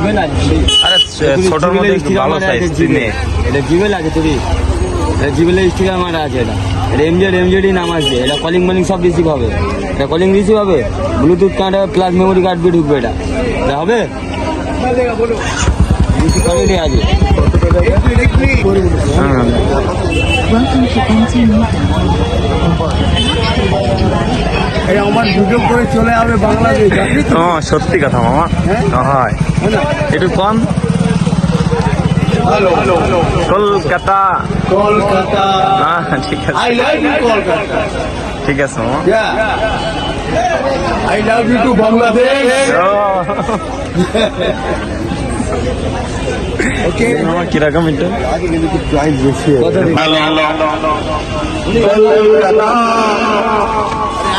Gmail আছে আরে ছোটর মধ্যে একটু ভালো সাইজ এটা জিমেল আছে তুই এটা জিমেলের স্টিকার মারা আছে এটা এটা এমজেড এমজেডই নাম আছে এটা কলিং মলিং সব রিসিভ হবে এটা কলিং রিসিভ হবে bluetooth card plus memory card B ঢুকবে এটা এটা হবে আছে হ্যাঁ আমার দুটো করে চলে যাবে বাংলাদেশ। ও সত্যি কথা মামা। হয়? একটু কম কলকাতা। কলকাতা। ঠিক আছে। I love you Kolkata. ঠিক আছে মামা। I love you too Bangladesh O, okay মামা কীরকম এটা? আগে কিন্তু প্রাইস বেশি কত দিন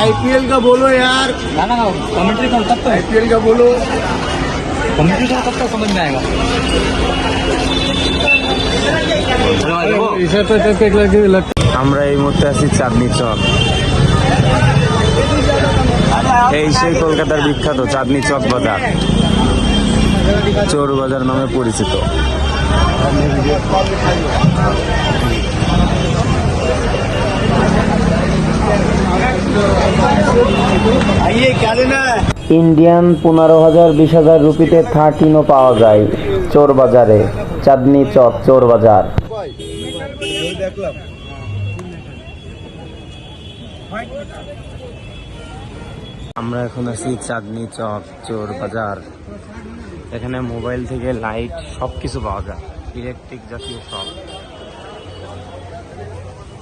आईपीएल का बोलो यार ना ना कमेंट्री कर तब तो आईपीएल का बोलो कमेंट्री कर तब तो समझ में आएगा আমরা এই মুহূর্তে আছি চাঁদনি চক এই সেই কলকাতার বিখ্যাত চাঁদনি চক বাজার চোর বাজার নামে পরিচিত ইন্ডিয়ান পনেরো হাজার বিশ হাজার রুপিতে থার্টিনও পাওয়া যায় চোর বাজারে চাঁদনি চক চোর বাজার দেখলাম আমরা এখন আছি চাঁদনি চক চোর বাজার এখানে মোবাইল থেকে লাইট সব কিছু পাওয়া যায় ইলেকট্রিক জাতীয় সব।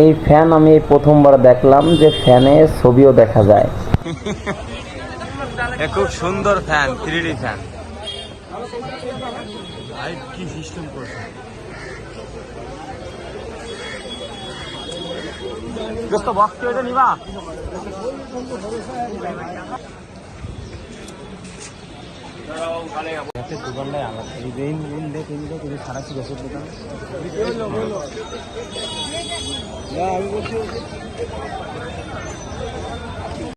এই ফ্যান আমি প্রথমবার দেখলাম যে ফ্যানে ছবিও দেখা যায়। খুব সুন্দর ফ্যান থ্রি ডি ফ্যান দোস্ত বক্স কেটে নিবা? দোকানটায় আলাদা। এই রেইন ইন ইন দেখ ইন দেখ এই সারা ছিল সব দোকান? আমি বলছি।